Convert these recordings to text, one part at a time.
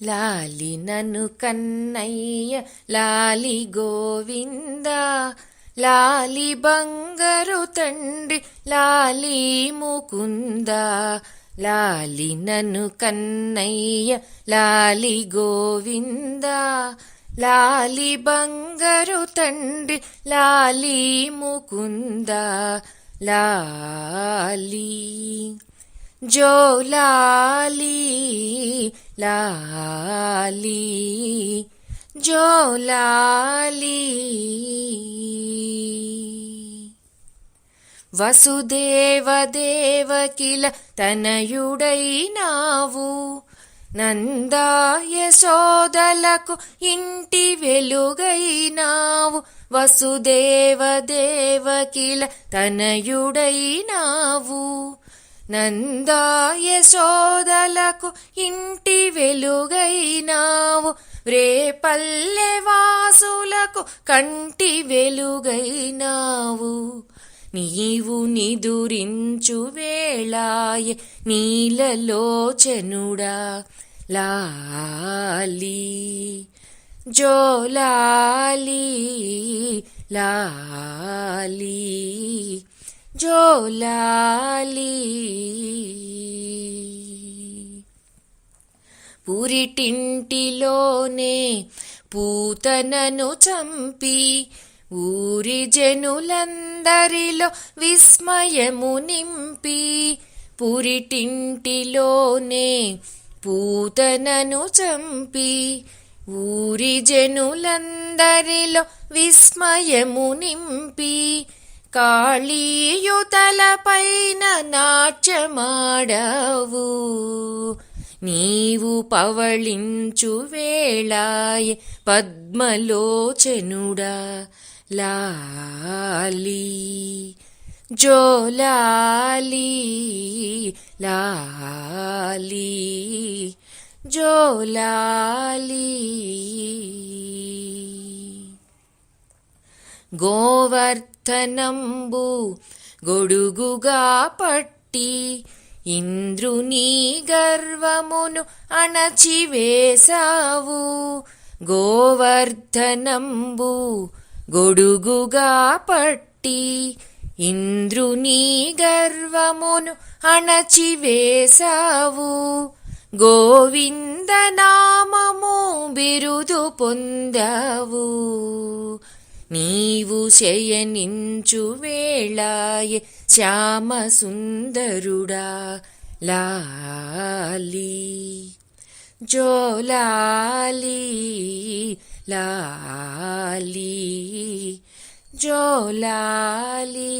లాలి నను కన్నయ్య లాలి గోవింద లాలి బంగారు తండ్రి లాలి ముకుంద లాలి నను కన్నయ్య లాలి గోవింద లాలి బంగారు తండ్రి లాలి ముకుంద లాలి జో లాలి జోలాలి. వసుదేవదేవకిల తనయుడైనావు నందాయ సోదలకు ఇంటి వెలుగైనావు వసుదేవదేవకిల తనయుడైనావు. నందాయ సోదలకు ఇంటి వెలుగైనావు. రేపల్లె వాసులకు కంటి వెలుగైనావు. నీవు నిదురించు వేళాయ నీలలోచనుడా లాలి జోలాలి లాలి. జోలాలి. పురిటింటిలోనే పూతనను చంపి ఊరి జనులందరిలో విస్మయము నింపి పురిటింటిలోనే పూతనను చంపి ఊరి జనులందరిలో విస్మయము నింపి కాళీయుతలపైన నాట్యమాడవు. నీవు పవళించు వేళాయ పద్మలోచనుడా లాలి. జోలాలి లాలి. జోలాలి. గోవర్ధనంబు గొడుగుగా పట్టి ఇంద్రుని గర్వమును అణచివేశావు. గోవర్ధనంబు గొడుగుగా పట్టి ఇంద్రుని గర్వమును అణచివేశావు. గోవిందనామము బిరుదు పొందావు. నీవు శయనించు వేళాయ శ్యామ సుందరుడా లాలి జోలాలి లాలి జోలాలి.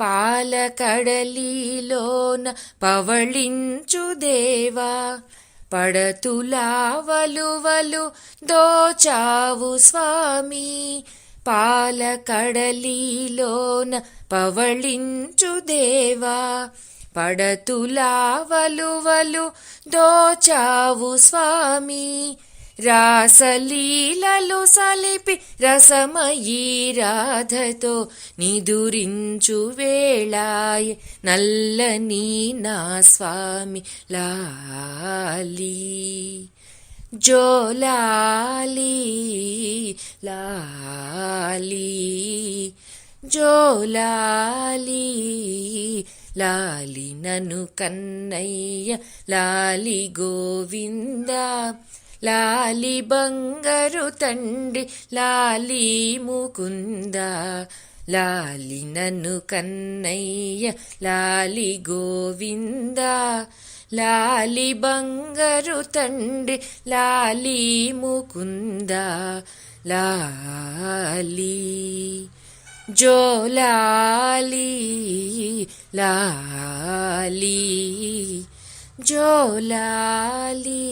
పాలకడలిలోన పవళించు దేవా పడతులావలువలు దోచావు స్వామి. పాలకడలిలోన పవళించు దేవా. పడతులావలువలు దోచావు స్వామి. రాసలీలలు సలిపి రసమయీ రాధతో నిదురించు వేళాయ నల్లని నా స్వామి లాలి. జోలాలి లాలి. జోలాలి లాలి నను కన్నయ్య లాలి గోవిందా. లాలి బంగరు తండ్రి లాలి ముకుంద. లాలి నన్ను కన్నయ్య లాలి గోవింద. లాలి బంగరు తండ్రి లాలి ముకుంద. లాలి జోలాలి లాలి জলালি